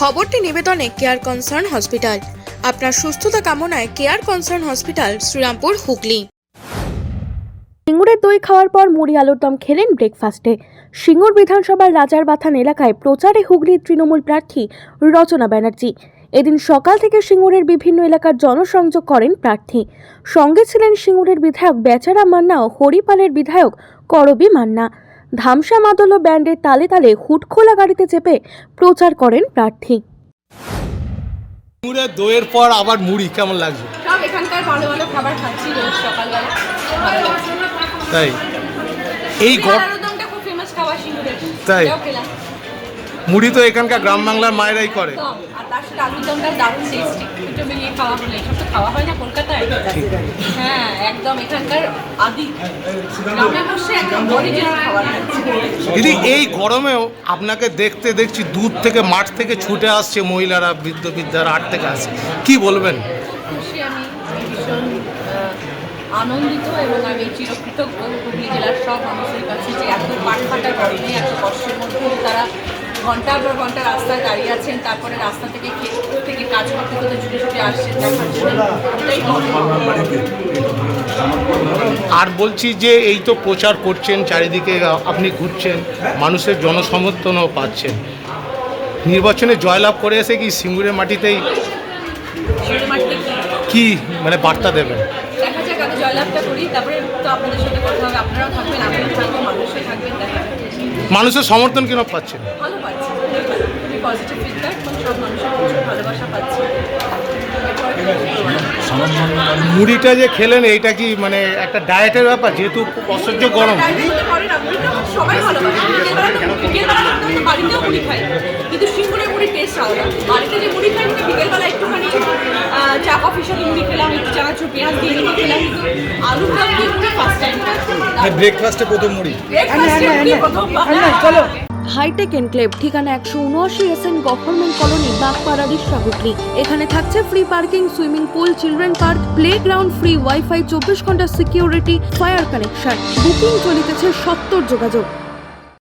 খবরটি নিবেদনে care concern hospital. আপনার সুস্থতা কামনায় care concern hospital, Shrirampur, Hooghly. সিঙ্গুরের দই খাওয়ার পর মুড়ি আলুর দম খেলেন ব্রেকফাস্টে। সিঙ্গুর বিধানসভার রাজার বাথান এলাকায় প্রচারে হুগলির তৃণমূল প্রার্থী রচনা ব্যানার্জি। এদিন সকাল থেকে সিঙ্গুরের বিভিন্ন এলাকার জনসংযোগ করেন প্রার্থী। সঙ্গে ছিলেন সিঙ্গুরের বিধায়ক বেচারা মান্না ও হরিপালের বিধায়ক করবি মান্না। ধামসা মাদল ব্যান্ডের তালে তালে হুট খোলা গাড়িতে চেপে প্রচার করেন প্রার্থী। মুড়ে দইয়ের পর আবার মুড়ি কেমন লাগছে? সব এখানকার ভালো ভালো খাবার খাচ্ছি রোজ সকালবেলা। তাই। এই এই খুব ফেমাস খাবার সিঙ্গুরে তাই? মুড়ি তো এখানকার গ্রাম বাংলার মায়েরাই করে। হয় দিদি এই গরমেও আপনাকে দেখতে দেখছি দূর থেকে মাঠ থেকে ছুটে আসছে মহিলারা বৃদ্ধ বৃদ্ধারা আট থেকে আসছে। কি বলবেন? আনন্দিত এবং আমি চিরকৃতজ্ঞ। হুগলি জেলার সব মানুষের কাছে যে এত পাটফাটা গরমে এত কষ্টের মধ্যে তারা ঘণ্টার পর ঘণ্টা রাস্তায় দাঁড়িয়ে আছেন তারপরে রাস্তা থেকে থেকে কাজ করতে করতে ছুটে ছুটে আসছেন আর বলছি যে এই তো প্রচার করছেন চারিদিকে আপনি ঘুরছেন মানুষের জনসমর্থনও পাচ্ছেন। নির্বাচনে জয়লাভ করে এসে কি সিঙ্গুরের মাটিতেই কি? মানে বার্তা দেবেন? দেখা যাক আগে জয়লাভটা করি তারপরে তো আপনাদের সাথে কথা হবে আপনারাও থাকবেন আমিও থাকব মানুষও থাকবেন দেখা। মানুষের সমর্থন কেন পাচ্ছেন ভালো পাচ্ছি। পজিটিভ ফিডব্যাক সব মানুষের প্রচুর ভালোবাসা পাচ্ছি। মুড়িটা যে খেলেন এইটা কি মানে একটা ডায়েটের ব্যাপার? যেহেতু অসহ্য গরম। মুড়ি কিন্তু সিঙ্গুরের মুড়ির টেস্ট আলাদা। বাড়িতে যে মুড়ি খাই আহ, চা সাথে মুড়ি খেলাম একটু চানাচুর পেঁয়াজ দিয়ে মুড়ি খেলাম। দম দিয়ে মুড়ি। ফার্স্ট টাইম ব্রেকফাস্টে প্রথম। মুড়ি চলো। হাইটেক এনক্লেভ ঠিকানা একশো উনআশি S N government colony Bagpara Rishra এখানে থাকছে free parking swimming pool children park play ground free wifi চব্বিশ ঘণ্টা সিকিউরিটি ফায়ার কানেকশন বুকিং চলিতেছে সত্তর যোগাযোগ।